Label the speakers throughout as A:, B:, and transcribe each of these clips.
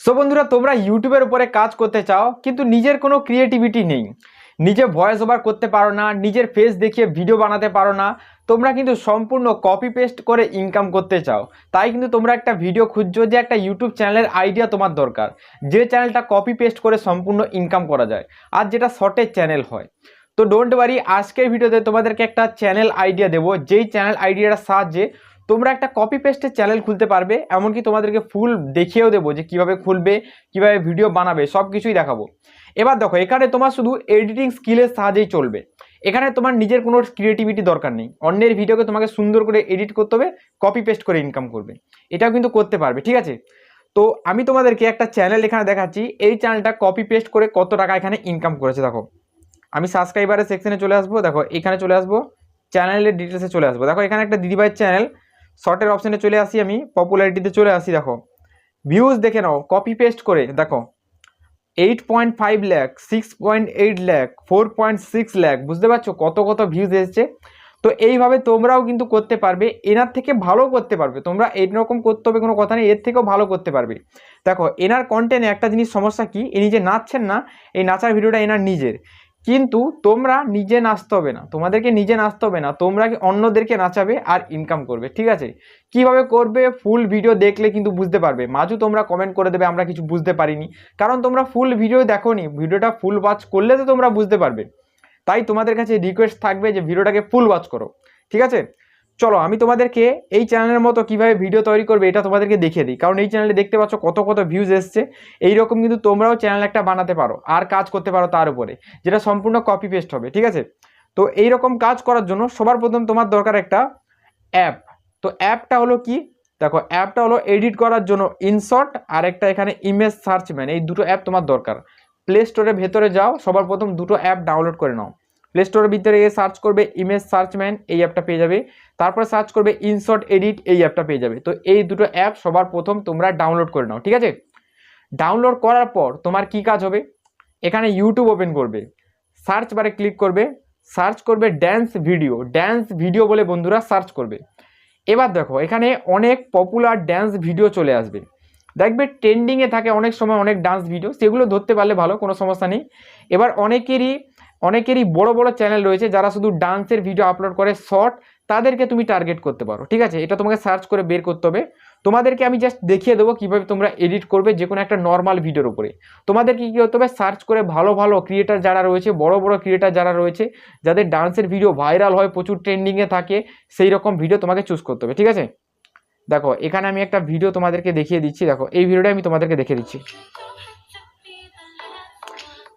A: So বন্ধুরা, তোমরা ইউটিউবের উপরে কাজ করতে চাও, কিন্তু নিজের কোনো ক্রিয়েটিভিটি নেই। নিজে ভয়েস ওভার করতে পারো না, নিজের ফেস দেখিয়ে ভিডিও বানাতে পারো না, তোমরা কিন্তু সম্পূর্ণ কপি পেস্ট করে ইনকাম করতে চাও। তাই কিন্তু তোমরা একটা ভিডিও খুঁজছো যে একটা ইউটিউব চ্যানেলের আইডিয়া তোমার দরকার, যে চ্যানেলটা কপি পেস্ট করে সম্পূর্ণ ইনকাম করা যায়, আর যেটা শর্টের চ্যানেল হয়। তো ডোন্ট ওয়ারি আজকের ভিডিওতে তোমাদেরকে একটা চ্যানেল আইডিয়া দেবো, যেই চ্যানেল আইডিয়াটার সাহায্যে তোমরা একটা কপি পেস্টের চ্যানেল খুলতে পারবে, এমনকি তোমাদেরকে ফুল দেখিয়েও দেবো যে কীভাবে খুলবে, কীভাবে ভিডিও বানাবে সব কিছুই দেখাবো। এবার দেখো, এখানে তোমার শুধু এডিটিং স্কিলের সাহায্যেই চলবে। এখানে তোমার নিজের কোনো ক্রিয়েটিভিটি দরকার নেই। অন্যের ভিডিওকে তোমাকে সুন্দর করে এডিট করতে হবে কপি পেস্ট করে ইনকাম করবে। এটাও কিন্তু করতে পারবে, ঠিক আছে? তো আমি তোমাদেরকে একটা চ্যানেল এখানে দেখাচ্ছি, এই চ্যানেলটা কপি পেস্ট করে কত টাকা এখানে ইনকাম করেছে, দেখো। আমি সাবস্ক্রাইবারের সেকশনে চলে আসব, দেখো, এখানে চলে আসব চ্যানেলের ডিটেলসে চলে আসব। দেখো, এখানে একটা দিদিভাইয়ের চ্যানেল শর্টের অপশানে চলে আসি আমি পপুলারিটিতে চলে আসি, দেখো। ভিউজ দেখে নাও কপি পেস্ট করে, দেখো। Eight point five lakh six point eight lakh four point six lakh বুঝতে পারছ কত কত ভিউজ এসেছে? তো এইভাবে তোমরাও কিন্তু করতে পারবে, এনার থেকে ভালো করতে পারবে। তোমরা এইরকম করতে হবে, কোনো কথা নেই, এর থেকেও ভালো করতে পারবে। দেখো, এনার কন্টেন্টে একটা জিনিস সমস্যা কি? ইনি যে নাচছেন না, এই নাচার ভিডিওটা এনার নিজের। কিন্তু তোমরা নিজে নাচতে হবে না। তোমাদেরকে নিজে নাচতে হবে না। তোমরা অন্যদেরকে নাচাবে আর ইনকাম করবে, ঠিক আছে? কীভাবে করবে ফুল ভিডিও দেখলে কিন্তু বুঝতে পারবে। মাঝু তোমরা কমেন্ট করে দেবে, আমরা কিছু বুঝতে পারিনি। কারণ তোমরা ফুল ভিডিও দেখোনি ভিডিওটা ফুল ওয়াচ করলে তো তোমরা বুঝতে পারবে। তাই তোমাদের কাছে রিকোয়েস্ট থাকবে যে ভিডিওটাকে ফুল ওয়াচ করো, ঠিক আছে? চলো, আমি তোমাদেরকে এই চ্যানেলের মতো কীভাবে ভিডিও তৈরি করবে এটা তোমাদেরকে দেখিয়ে দিই। কারণ এই চ্যানেলে দেখতে পাচ্ছ কত কত ভিউজ এসছে। এইরকম কিন্তু তোমরাও চ্যানেল একটা বানাতে পারো আর কাজ করতে পারো তার উপরে, যেটা সম্পূর্ণ কপি পেস্ট হবে, ঠিক আছে? তো এই রকম কাজ করার জন্য সবার প্রথম তোমার দরকার একটা অ্যাপ তো অ্যাপটা হলো কি? দেখো অ্যাপটা হলো এডিট করার জন্য ইনশর্ট আর একটা এখানে ইমেজ সার্চম্যান এই দুটো অ্যাপ তোমার দরকার। প্লে স্টোরের ভেতরে যাও, সবার প্রথম দুটো অ্যাপ ডাউনলোড করে নাও। প্লে স্টোরের ভিতরে গিয়ে সার্চ করবে ইমেজ সার্চম্যান এই অ্যাপটা পেয়ে যাবে। তারপর সার্চ করবে ইনশর্ট এডিট এই অ্যাপটা পেয়ে যাবে। তো এই দুটো অ্যাপ সবার প্রথম তোমরা ডাউনলোড করে নাও, ঠিক আছে? ডাউনলোড করার পর তোমার কি কাজ হবে? এখানে ইউটিউব ওপেন করবে। সার্চ বারে ক্লিক করবে। সার্চ করবে ড্যান্স ভিডিও ড্যান্স ভিডিও বলে বন্ধুরা সার্চ করবে। এবার দেখো, এখানে অনেক পপুলার ড্যান্স ভিডিও চলে আসবে। দেখবে ট্রেন্ডিংয়ে থাকে অনেক সময় অনেক ডান্স ভিডিও সেগুলো ধরতে পারলে ভালো, কোনো সমস্যা নেই। এবার অনেকেরই অনেকেরই বড় বড় চ্যানেল রয়েছে যারা শুধু ডান্সের ভিডিও আপলোড করে শর্ট তাদেরকে তুমি টার্গেট করতে পারো, ঠিক আছে? এটা তোমাকে সার্চ করে বের করতে হবে। তোমাদেরকে আমি জাস্ট দেখিয়ে দেবো কীভাবে তোমরা এডিট করবে যে কোনো একটা নর্মাল ভিডিওর উপরে। তোমাদেরকে কী করতে হবে? সার্চ করে ভালো ভালো ক্রিয়েটার যারা রয়েছে, বড় বড় ক্রিয়েটার যারা রয়েছে, যাদের ডান্সের ভিডিও ভাইরাল হয়, প্রচুর ট্রেন্ডিংয়ে থাকে, সেই রকম ভিডিও তোমাকে চুজ করতে হবে, ঠিক আছে? দেখো, এখানে আমি একটা ভিডিও তোমাদেরকে দেখিয়ে দিচ্ছি। দেখো, এই ভিডিওটা আমি তোমাদেরকে দেখিয়ে দিচ্ছি।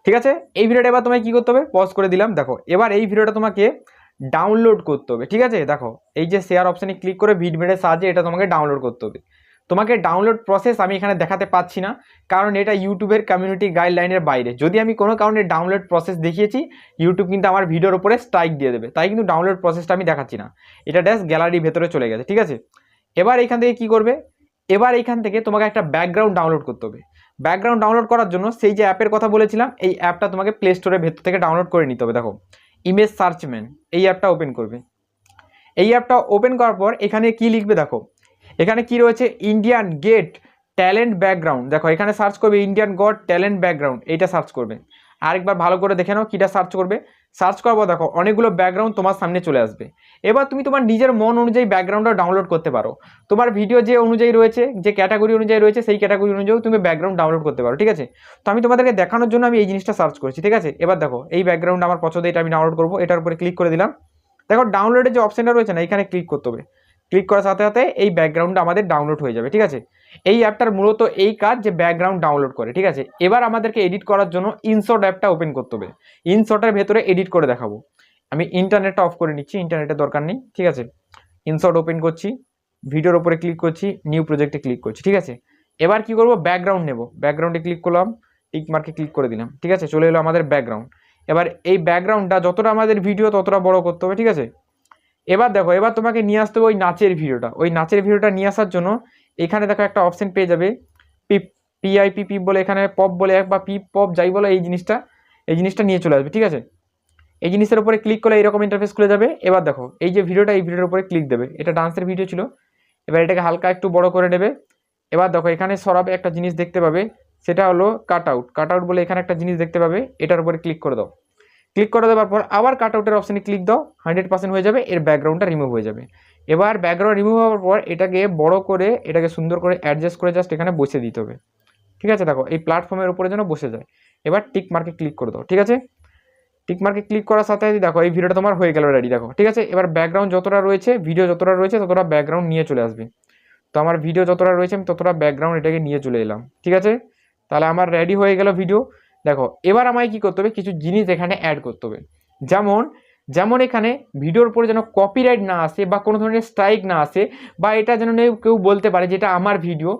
A: ঠিক আছে? এই ভিডিওটা এবার তোমায় কী করতে হবে? পজ করে দিলাম, দেখো। এবার এই ভিডিওটা তোমাকে ডাউনলোড করতে হবে, ঠিক আছে? দেখো, এই যে শেয়ার অপশানে ক্লিক করে ভিডমেডের সাহায্যে এটা তোমাকে ডাউনলোড করতে হবে। তোমাকে ডাউনলোড প্রসেস আমি এখানে দেখাতে পাচ্ছি না, কারণ এটা ইউটিউবের কমিউনিটি গাইডলাইনের বাইরে। যদি আমি কোনো কারণে ডাউনলোড প্রসেস দেখিয়েছি ইউটিউব কিন্তু আমার ভিডিওর উপরে স্ট্রাইক দিয়ে দেবে। তাই কিন্তু ডাউনলোড প্রসেসটা আমি দেখাচ্ছি না। এটা ড্যাশ গ্যালারির ভেতরে চলে গেছে, ঠিক আছে? এবার এখান থেকে কি করবে? এবার এখান থেকে তোমাকে একটা ব্যাকগ্রাউন্ড ডাউনলোড করতে হবে। ব্যাকগ্রাউন্ড ডাউনলোড করার জন্য সেই যে অ্যাপের কথা বলেছিলাম, এই অ্যাপটা তোমাকে প্লে স্টোরের ভেতর থেকে ডাউনলোড করে নিতে হবে। দেখো ইমেজ সার্চম্যান এই অ্যাপটা ওপেন করবে। এই অ্যাপটা ওপেন করার পর এখানে কি লিখবে দেখো, এখানে কি রয়েছে? ইন্ডিয়ান গেট ট্যালেন্ট ব্যাকগ্রাউন্ড দেখো, এখানে সার্চ করবে ইন্ডিয়ান গড ট্যালেন্ট ব্যাকগ্রাউন্ড এইটা সার্চ করবে। আরেকবার ভালো করে দেখে নাও কীটা সার্চ করবে। সার্চ করব দেখো, অনেকগুলো ব্যাকগ্রাউন্ড তোমার সামনে চলে আসবে। এবার তুমি তোমার নিজের মন অনুযায়ী ব্যাকগ্রাউন্ডটা ডাউনলোড করতে পারো। তোমার ভিডিও যে অনুযায়ী রয়েছে, যে ক্যাটাগরি অনুযায়ী রয়েছে, সেই ক্যাটাগরি অনুযায়ী তুমি ব্যাকগ্রাউন্ড ডাউনলোড করতে পারো, ঠিক আছে? তো আমি তোমাদেরকে দেখানোর জন্য আমি এই জিনিসটা সার্চ করছি, ঠিক আছে? এবার দেখো, এই ব্যাকগ্রাউন্ড আমার পছন্দ, এটা আমি ডাউনলোড করব, এটার উপরে ক্লিক করে দিলাম। দেখো ডাউনলোডের যে অপশানটা রয়েছে না, এখানে ক্লিক করতে হবে। ক্লিক করার সাথে সাথে এই ব্যাকগ্রাউন্ডটা আমাদের ডাউনলোড হয়ে যাবে, ঠিক আছে? এই অ্যাপটার মূলত এই কাজ যে ব্যাকগ্রাউন্ড ডাউনলোড করে, ঠিক আছে? এবার আমাদেরকে এডিট করার জন্য ইনশর্ট অ্যাপটা ওপেন করতে হবে। ইনশর্টের ভেতরে এডিট করে দেখাবো। আমি ইন্টারনেটটা অফ করে নিচ্ছি ইন্টারনেটের দরকার নেই, ঠিক আছে? ইনশর্ট ওপেন করছি ভিডিওর ওপরে ক্লিক করছি নিউ প্রজেক্টে ক্লিক করছি, ঠিক আছে? এবার কি করব? ব্যাকগ্রাউন্ড নেব। ব্যাকগ্রাউন্ডে ক্লিক করলাম টিক মার্কে ক্লিক করে দিলাম, ঠিক আছে? চলে এলো আমাদের ব্যাকগ্রাউন্ড এবার এই ব্যাকগ্রাউন্ডটা যতটা আমাদের ভিডিও ততটা বড় করতে হবে, ঠিক আছে? এবার দেখো, এবার তোমাকে নিয়ে আসতে হবে ওই নাচের ভিডিওটা। ওই নাচের ভিডিওটা নিয়ে আসার জন্য এখানে দেখো একটা অপশন পেয়ে যাবে। পিপ পিআইপি পিপ বলে এখানে পপ বলে এক বা পিপ পপ যাই বলে, এই জিনিসটা এই জিনিসটা নিয়ে চলে আসবে, ঠিক আছে? এই জিনিসের উপরে ক্লিক করলে এরকম ইন্টারফেস খুলে যাবে। এবার দেখো, এই যে ভিডিওটা, এই ভিডিওর উপরে ক্লিক দেবে। এটা ডান্সের ভিডিও ছিল। এবার এটাকে হালকা একটু বড় করে নেবে। এবার দেখো, এখানে সরাবে একটা জিনিস দেখতে পাবে। সেটা হলো কাট আউট কাট আউট বলে এখানে একটা জিনিস দেখতে পাবে। এটার উপরে ক্লিক করে দাও। ক্লিক করে দেওয়ার পর আবার কাট আউটের অপশানে ক্লিক দাও হান্ড্রেড পার্সেন্ট হয়ে যাবে, এর ব্যাকগ্রাউন্ডটা রিমুভ হয়ে যাবে। এবার ব্যাকগ্রাউন্ড রিমুভ হওয়ার পর এটাকে বড় করে, এটাকে সুন্দর করে অ্যাডজাস্ট করে জাস্ট এখানে বসে দিতে হবে। ঠিক আছে? দেখো, এই প্ল্যাটফর্মের উপরে যেন বসে যায়। এবার টিক মার্কে ক্লিক করে দাও, ঠিক আছে? টিক মার্কে ক্লিক করার সাথে দেখো, এই ভিডিওটা তোমার হয়ে গেল রেডি দেখো। ঠিক আছে? এবার ব্যাকগ্রাউন্ড যতটা রয়েছে ভিডিও যতটা রয়েছে, ততটা ব্যাকগ্রাউন্ড নিয়ে চলে আসবে। তো আমার ভিডিও যতটা রয়েছে, আমি ততটা ব্যাকগ্রাউন্ড এটাকে নিয়ে চলে এলাম। ঠিক আছে? তাহলে আমার রেডি হয়ে গেল ভিডিও দেখো, এবার আমায় কি করতে হবে? কিছু জিনিস এখানে অ্যাড করতে হবে। যেমন যেমন এখানে ভিডিওর উপরে যেন কপিরাইট না আসে বা কোনো ধরনের স্ট্রাইক না আসে বা এটা যেন কেউ বলতে পারে যেটা আমার ভিডিও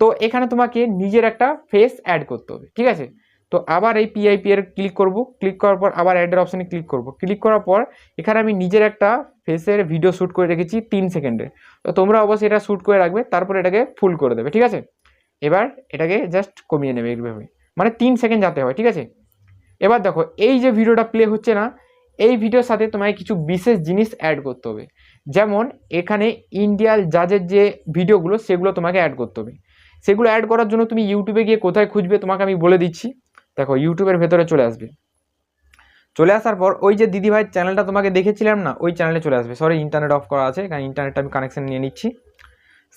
A: তো এখানে তোমাকে নিজের একটা ফেস অ্যাড করতে হবে, ঠিক আছে? তো আবার এই পিআইপি এর ক্লিক করব ক্লিক করার পর আবার অ্যাডের অপশানে ক্লিক করব। ক্লিক করার পর এখানে আমি নিজের একটা ফেসের ভিডিও শ্যুট করে রেখেছি তিন সেকেন্ডে তো তোমরা অবশ্যই এটা শ্যুট করে রাখবে, তারপর এটাকে ফুল করে দেবে, ঠিক আছে? এবার এটাকে জাস্ট কমিয়ে নেবে এইভাবে। মানে তিন সেকেন্ড যাতে হয়, ঠিক আছে? এবার দেখো, এই যে ভিডিওটা প্লে হচ্ছে না, এই ভিডিওর সাথে তোমায় কিছু বিশেষ জিনিস অ্যাড করতে হবে। যেমন, এখানে ইন্ডিয়াল জাজের যে ভিডিওগুলো সেগুলো তোমাকে অ্যাড করতে হবে। সেগুলো অ্যাড করার জন্য তুমি ইউটিউবে গিয়ে কোথায় খুঁজবে, তোমাকে আমি বলে দিচ্ছি। দেখো ইউটিউবের ভেতরে চলে আসবে। চলে আসার পর, ওই যে দিদিভাইয়ের চ্যানেলটা তোমাকে দেখেছিলাম না, ওই চ্যানেলে চলে আসবে। সরি ইন্টারনেট অফ করা আছে, কারণ ইন্টারনেটটা আমি কানেকশান নিয়ে নিচ্ছি।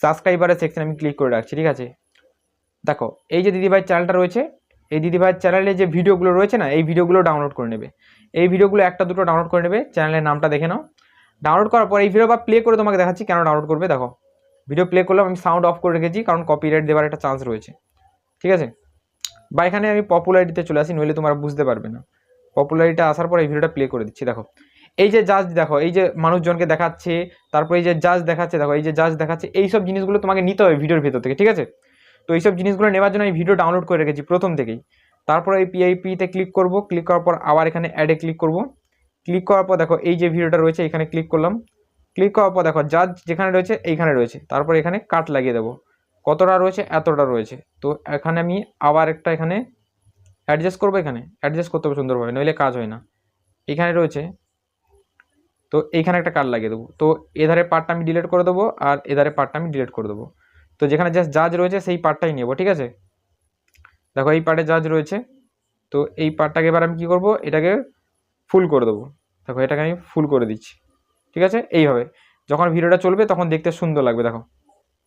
A: সাবস্ক্রাইবারের সেকশন আমি ক্লিক করে রাখছি, ঠিক আছে? দেখো, এই যে দিদিভাইয়ের চ্যানেলটা রয়েছে এই দিদিভাইয়ের চ্যানেলে যে ভিডিওগুলো রয়েছে না, এই ভিডিওগুলো ডাউনলোড করে নেবে। এই ভিডিওগুলো একটা দুটো ডাউনলোড করে নেবে চ্যানেলের নামটা দেখে নাও। ডাউনলোড করার পর এই ভিডিও বা প্লে করে তোমাকে দেখাচ্ছি কেন ডাউনলোড করবে, দেখো। ভিডিও প্লে করলাম, আমি সাউন্ড অফ করে রেখেছি, কারণ কপিরাইট দেওয়ার একটা চান্স রয়েছে। ঠিক আছে? বা এখানে আমি পপুলারিটিতে চলে আসি, নইলে তোমরা বুঝতে পারবে না। পপুলারিটা আসার পর এই ভিডিওটা প্লে করে দিচ্ছি, দেখো। এই যে জাজ দেখো, এই যে মানুষজনকে দেখাচ্ছে, তারপর এই যে জাজ দেখাচ্ছে, দেখো, এই যে জাজ দেখাচ্ছে এই সব জিনিসগুলো তোমাকে নিতে হবে ভিডিওর ভেতর থেকে, ঠিক আছে? তো এইসব জিনিসগুলো নেওয়ার জন্য আমি ভিডিও ডাউনলোড করে রেখেছি প্রথম থেকেই। তারপর এই পিআইপিতে ক্লিক করব ক্লিক করার পর আবার এখানে অ্যাডে ক্লিক করব। ক্লিক করার পর দেখো এই যে ভিডিওটা রয়েছে, এখানে ক্লিক করলাম। ক্লিক করার পর দেখো জাজ যেখানে রয়েছে, এইখানে রয়েছে। তারপর এখানে কাট লাগিয়ে দেবো। কতটা রয়েছে, এতটা রয়েছে। তো এখানে আমি আবার একটা এখানে অ্যাডজাস্ট করব এখানে। অ্যাডজাস্ট করতে হবে সুন্দরভাবে, নইলে কাজ হয় না। এখানে রয়েছে। তো এইখানে একটা কাট লাগিয়ে দেবো। তো এধারে পার্টটা আমি ডিলিট করে দেবো আর এধারে পার্টটা আমি ডিলিট করে দেবো। তো যেখানে জাস্ট জাজ রয়েছে, সেই পার্টটাই নেব, ঠিক আছে? দেখো, এই পার্টে জাজ রয়েছে। তো এই পার্টটাকে এবার আমি কী করব? এটাকে ফুল করে দেবো। দেখো, এটাকে আমি ফুল করে দিচ্ছি। ঠিক আছে? এইভাবে। যখন ভিডিওটা চলবে, তখন দেখতে সুন্দর লাগবে, দেখো।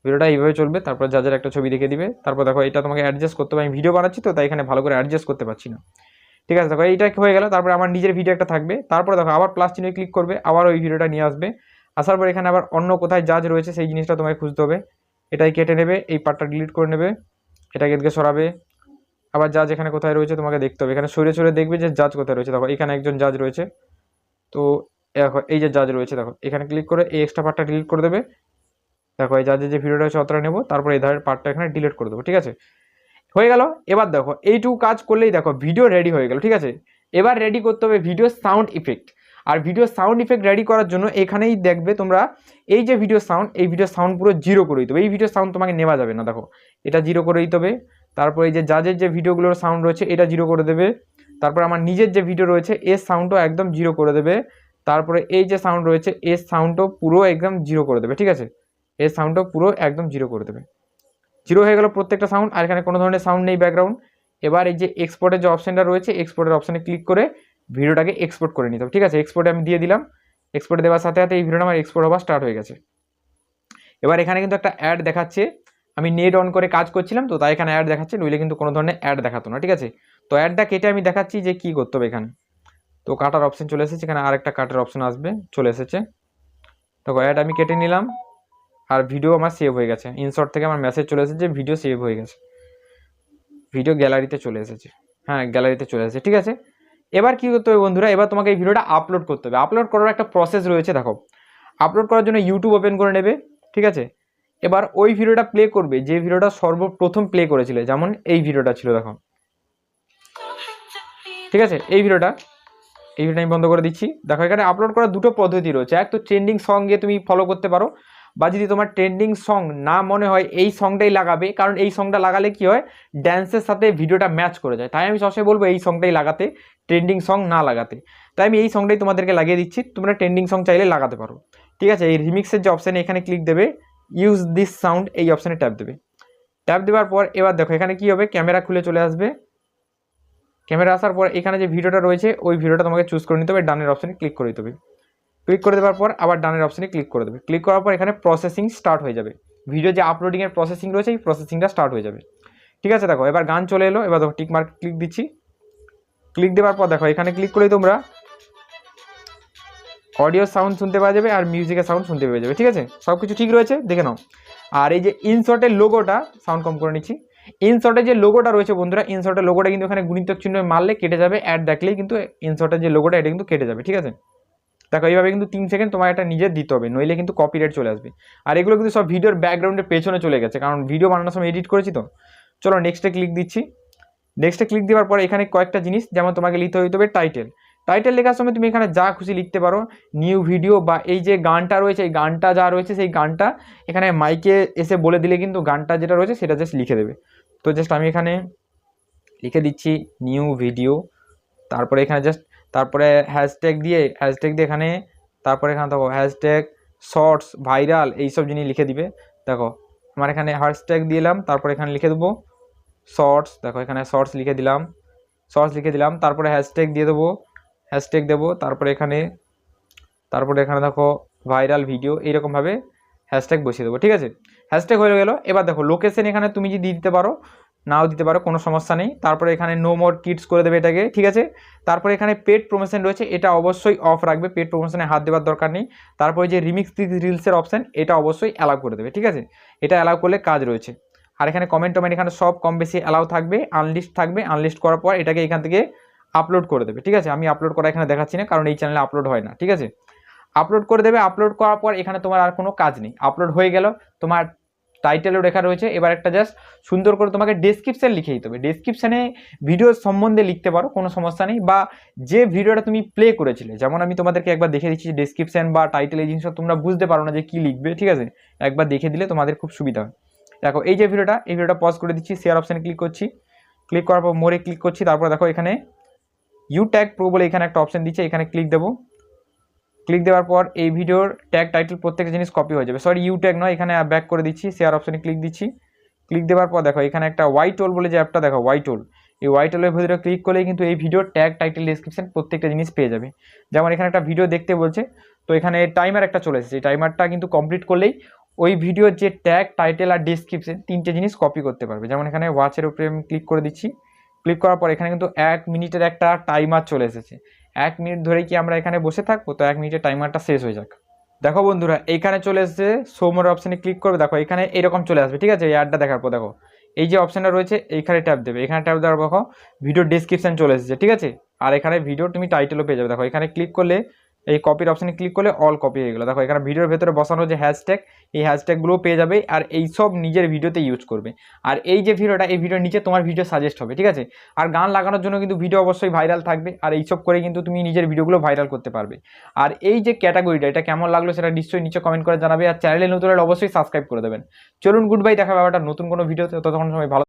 A: ভিডিওটা এইভাবে চলবে, তারপর যাদের একটা ছবি দেখে দিবে। তারপর দেখো, এটা তোমাকে অ্যাডজাস্ট করতে হবে। আমি ভিডিও বানাচ্ছি তো, তাই এখানে ভালো করে অ্যাডজাস্ট করতে পারছি না। ঠিক আছে? দেখো, এইটা হয়ে গেল। তারপরে আমার নিজের ভিডিও একটা থাকবে। তারপরে দেখো, আবার প্লাস চিহ্নে ক্লিক করবে, আবার ওই ভিডিওটা নিয়ে আসবে। আসার পর এখানে আবার অন্য কোথায় জাজ রয়েছে, সেই জিনিসটা তোমায় খুঁজতে হবে। এটাই কেটে নেবে, এই পার্টটা ডিলিট করে নেবে, এটাকে এদিকে সরাবে। আবার জাজ এখানে কোথায় রয়েছে তোমাকে দেখতে হবে। এখানে সরে সরে দেখবে যে জাজ কোথায় রয়েছে। দেখো, এখানে একজন জাজ রয়েছে। তো দেখো, এই যে জাজ রয়েছে, দেখো, এখানে ক্লিক করে এই এক্সট্রা পার্টটা ডিলিট করে দেবে। দেখো, এই জাজের যে ভিডিওটা হচ্ছে অতটা নেব। তারপর এই ধারের পার্টটা এখানে ডিলিট করে দেবো, ঠিক আছে? হয়ে গেল। এবার দেখো, এইটুকু কাজ করলেই দেখো ভিডিও রেডি হয়ে গেল, ঠিক আছে? এবার রেডি করতে হবে ভিডিও সাউন্ড ইফেক্ট আর ভিডিও সাউন্ড ইফেক্ট রেডি করার জন্য এখানেই দেখবে তোমরা এই যে ভিডিও সাউন্ড এই ভিডিও সাউন্ড পুরো জিরো করে দিতে হবে। এই ভিডিও সাউন্ড তোমাকে নেওয়া যাবে না, দেখো। এটা জিরো করে দিতে হবে। তারপর এই যে জাজের যে ভিডিওগুলোর সাউন্ড রয়েছে, এটা জিরো করে দেবে। তারপর আমার নিজের যে ভিডিও রয়েছে এর সাউন্ডও একদম জিরো করে দেবে। তারপরে এই যে সাউন্ড রয়েছে এর সাউন্ডও পুরো একদম জিরো করে দেবে, ঠিক আছে? এর সাউন্ডও পুরো একদম জিরো করে দেবে। জিরো হয়ে গেল প্রত্যেকটা সাউন্ড আর এখানে কোনো ধরনের সাউন্ড নেই ব্যাকগ্রাউন্ড এবার এই যে এক্সপোর্টের যে অপশানটা রয়েছে এক্সপোর্টের অপশানে ক্লিক করে ভিডিওটাকে এক্সপোর্ট করে নিতে হবে। ঠিক আছে? এক্সপোর্টে আমি দিয়ে দিলাম। এক্সপোর্ট দেওয়ার সাথে সাথে এই ভিডিওটা আমার এক্সপোর্ট হওয়া স্টার্ট হয়ে গেছে। এবার এখানে কিন্তু একটা অ্যাড দেখাচ্ছে। আমি নেট অন করে কাজ করছিলাম, তো তাই এখানে অ্যাড দেখাচ্ছে, নইলে কিন্তু কোনো ধরনের অ্যাড দেখাতো না, ঠিক আছে? তো অ্যাডটা কেটে আমি দেখাচ্ছি যে কী করতে হবে এখানে। তো কাটার অপশন চলে এসেছে, এখানে আরেকটা কাটার অপশন আসবে, চলে এসেছে। তো অ্যাড আমি কেটে নিলাম, আর ভিডিও আমার সেভ হয়ে গেছে। ইনশর্ট থেকে আমার মেসেজ চলে এসেছে ভিডিও সেভ হয়ে গেছে। ভিডিও গ্যালারিতে চলে এসেছে। হ্যাঁ গ্যালারিতে চলে এসেছে, ঠিক আছে? এবার কী করতে হবে বন্ধুরা? এবার তোমাকে এই ভিডিওটা আপলোড করতে হবে। আপলোড করার একটা প্রসেস রয়েছে, দেখো। আপলোড করার জন্য ইউটিউব ওপেন করে নেবে, ঠিক আছে? এবার ওই ভিডিওটা প্লে করবে, যে ভিডিওটা সর্বপ্রথম প্লে করেছিলে, যেমন এই ভিডিওটা ছিল, দেখো। ঠিক আছে? এই ভিডিওটা এই ভিডিওটা আমি বন্ধ করে দিচ্ছি। দেখো, এখানে আপলোড করার দুটো পদ্ধতি রয়েছে। এক তো ট্রেন্ডিং সং গিয়ে তুমি ফলো করতে পারো বা যদি তোমার ট্রেন্ডিং সং না মনে হয়, এই সংটাই লাগাবে। কারণ এই সংটা লাগালে কি হয়? ড্যান্সের সাথে ভিডিওটা ম্যাচ করে যায়। তাই আমি সবসময় বলব, এই সংটাই লাগাতে ট্রেন্ডিং সং না লাগাতে। তাই আমি এই সংটাই তোমাদেরকে লাগিয়ে দিচ্ছি। তোমরা ট্রেন্ডিং সং চাইলে লাগাতে পারো। ঠিক আছে? এই রিমিক্সের যে অপশানে এখানে ক্লিক দেবে ইউজ দিস সাউন্ড এই অপশানে ট্যাপ দেবে। ট্যাপ দেওয়ার পর এবার দেখো, এখানে কি হবে? ক্যামেরা খুলে চলে আসবে। ক্যামেরা আসার পর এখানে যে ভিডিওটা রয়েছে, ওই ভিডিওটা তোমাকে চুজ করে নিতে হবে। ডানের অপশানে ক্লিক করে দিতে হবে। ক্লিক করে দেওয়ার পর আবার ডানের অপশানে ক্লিক করে দেবে। ক্লিক করার পর এখানে প্রসেসিং স্টার্ট হয়ে যাবে। ভিডিও যে আপলোডিংয়ের প্রসেসিং রয়েছে, এই প্রসেসিংটা স্টার্ট হয়ে যাবে। ঠিক আছে, দেখো, এবার গান চলে এলো, এবার দেখো টিক মার্ক ক্লিক দিচ্ছি। ক্লিক দেওয়ার পর দেখো, এখানে ক্লিক করেই তোমরা অডিও সাউন্ড শুনতে পাওয়া যাবে আর মিউজিকের সাউন্ড শুনতে পেয়ে যাবে, ঠিক আছে? সব কিছু ঠিক রয়েছে, দেখে নাও। আর এই যে ইনশটের লোগোটা সাউন্ড কম করে নিচ্ছি। ইনশটের যে লোগোটা রয়েছে বন্ধুরা ইনশটের লোগোটা কিন্তু এখানে গুণিতক চিহ্ন মারলে কেটে যাবে অ্যাড দেখলেই কিন্তু ইনশটের যে লোগোটা এটা কিন্তু কেটে যাবে, ঠিক আছে? দেখো, এইভাবে কিন্তু তিন সেকেন্ড তোমার এটা নিজের দিতে হবে, নইলে কিন্তু কপিরাইট চলে আসবে। আর এগুলো কিন্তু সব ভিডিওর ব্যাকগ্রাউন্ডের পেছনে চলে গেছে, কারণ ভিডিও বানানোর সময় এডিট করেছি তো। চলো নেক্সটে ক্লিক দিচ্ছি। নেক্সটে ক্লিক দেওয়ার পর এখানে কয়েকটা জিনিস, যেমন তোমাকে লিখতে হইতে হবে টাইটেল টাইটেল লেখার সময় তুমি এখানে যা খুশি লিখতে পারো নিউ ভিডিও বা এই যে গানটা রয়েছে, এই গানটা যা রয়েছে, সেই গানটা এখানে মাইকে এসে বলে দিলে কিন্তু গানটা যেটা রয়েছে, সেটা জাস্ট লিখে দেবে। তো জাস্ট আমি এখানে লিখে দিচ্ছি নিউ ভিডিও তারপরে এখানে জাস্ট তারপরে হ্যাশট্যাগ দিয়ে হ্যাশট্যাগ দিয়ে এখানে তারপরে এখানে দেখো হ্যাশট্যাগ শর্টস ভাইরাল এইসব জিনিস লিখে দিবে। দেখো, আমার এখানে হ্যাশট্যাগ দিলাম তারপরে এখানে লিখে দেবো শর্টস দেখো, এখানে শর্টস লিখে দিলাম শর্টস লিখে দিলাম, তারপরে হ্যাশট্যাগ দিয়ে দেবো হ্যাশট্যাগ দেবো, তারপরে এখানে তারপরে এখানে দেখো ভাইরাল ভিডিও এইরকমভাবে হ্যাশট্যাগ বসিয়ে দেবো, ঠিক আছে? হ্যাশট্যাগ হয়ে গেলো, এবার দেখো লোকেশন এখানে তুমি যদি দিতে পারো নাও দিতে পারো, কোনো সমস্যা নেই। তারপরে এখানে নো মোর কিডস করে দেবে এটাকে, ঠিক আছে? তারপরে এখানে পেড প্রমোশন রয়েছে, এটা অবশ্যই অফ রাখবে পেড প্রমোশনে হাত দেওয়ার দরকার নেই। তারপরে যে রিমিক্স রিলসের অপশান এটা অবশ্যই অ্যালাউ করে দেবে, ঠিক আছে? এটা অ্যালাউ করলে কাজ রয়েছে। আর এখানে কমেন্ট টমেন্ট এখানে সব কম বেশি অ্যালাউ থাকবে আনলিস্ট থাকবে আনলিস্ট করার পর এটাকে এখান থেকে আপলোড করে দেবে, ঠিক আছে? আমি আপলোড করা এখানে দেখাচ্ছি না, কারণ এই চ্যানেলে আপলোড হয় না, ঠিক আছে? আপলোড করে দেবে আপলোড করার পর এখানে তোমার আর কোনো কাজ নেই। আপলোড হয়ে গেল, তোমার টাইটেলও লেখা রয়েছে। এবার একটা জাস্ট সুন্দর করে তোমাকে ডেসক্রিপশান লিখে দিতে হবে। ডেসক্রিপশানে ভিডিও সম্বন্ধে লিখতে পারো, কোনো সমস্যা নেই। বা যে ভিডিওটা তুমি প্লে করেছিলে, যেমন আমি তোমাদেরকে একবার দেখে দিচ্ছি ডেসক্রিপশান বা টাইটেল এই জিনিসটা তোমরা বুঝতে পারো না যে কী লিখবে, ঠিক আছে? একবার দেখে দিলে তোমাদের খুব সুবিধা হয়। দেখো, এই যে ভিডিওটা এই ভিডিওটা পজ করে দিচ্ছি শেয়ার অপশানে ক্লিক করছি। ক্লিক করার পর মোরে ক্লিক করছি। তারপরে দেখো এখানে ইউ ট্যাগ প্রো বলে এখানে একটা অপশান দিচ্ছে, এখানে ক্লিক দেবো। ক্লিক দেওয়ার পর এই ভিডিওর ট্যাগ টাইটেল প্রত্যেকটা জিনিস কপি হয়ে যাবে। সরি ইউ ট্যাগ নয়, এখানে ব্যাক করে দিচ্ছি শেয়ার অপশানে ক্লিক দিচ্ছি। ক্লিক দেওয়ার পর দেখো, এখানে একটা ওয়াই টোল বলে যে অ্যাপটা দেখো ওয়াই টোল এই ওয়াই টোলের ভিতরে ক্লিক করলেই কিন্তু এই ভিডিওর ট্যাগ টাইটেল ডিসক্রিপশন প্রত্যেকটা জিনিস পেয়ে যাবে। যেমন এখানে একটা ভিডিও দেখতে বলছে, তো এখানে টাইমার একটা চলে এসেছে। টাইমারটা কিন্তু কমপ্লিট করলেই ওই ভিডিওর যে ট্যাগ টাইটেল আর ডিসক্রিপশন তিনটে জিনিস কপি করতে পারবে। যেমন এখানে ওয়াচের উপরে আমি ক্লিক করে দিচ্ছি। ক্লিক করার পর এখানে কিন্তু এক মিনিটের একটা টাইমার চলে এসেছে। এক মিনিট ধরে কি আমরা এখানে বসে থাকব? তো এক মিনিটের টাইমারটা শেষ হয়ে যাক। দেখো বন্ধুরা, এইখানে চলে এসছে সোমোর অপশানে ক্লিক করবে। দেখো, এখানে এরকম চলে আসবে, ঠিক আছে? এই অ্যাডটা দেখার পর দেখো, এই যে অপশানটা রয়েছে, এইখানে ট্যাপ দেবে। এখানে ট্যাপ দেওয়ার দেখো ভিডিও ডিসক্রিপশান চলে এসেছে, ঠিক আছে? আর এখানে ভিডিও তুমি টাইটেলও পেয়ে যাবে। দেখো, এখানে ক্লিক করলে এই কপির অপশানে ক্লিক করলে অল কপি হয়ে গেলো। দেখো, এখানে ভিডিওর ভেতরে বসানো যে হ্যাশট্যাগ এই হ্যাশট্যাগুলোও পেয়ে যাবে আর এই সব নিজের ভিডিওতে ইউজ করবে। আর এই যে ভিডিওটা এই ভিডিওর নিচে তোমার ভিডিও সাজেস্ট হবে, ঠিক আছে? আর গান লাগানোর জন্য কিন্তু ভিডিও অবশ্যই ভাইরাল থাকবে আর এইসব করে কিন্তু তুমি নিজের ভিডিওগুলো ভাইরাল করতে পারবে। আর এই যে ক্যাটাগরিটা এটা কেমন লাগল সেটা নিশ্চয়ই নিচে কমেন্ট করে জানাবে আর চ্যানেলে নতুন অবশ্যই সাবস্ক্রাইব করে দেবেন। চলুন গুড বাই দেখা ব্যাপারটা নতুন কোনো ভিডিওতে ততক্ষণ সময় ভালো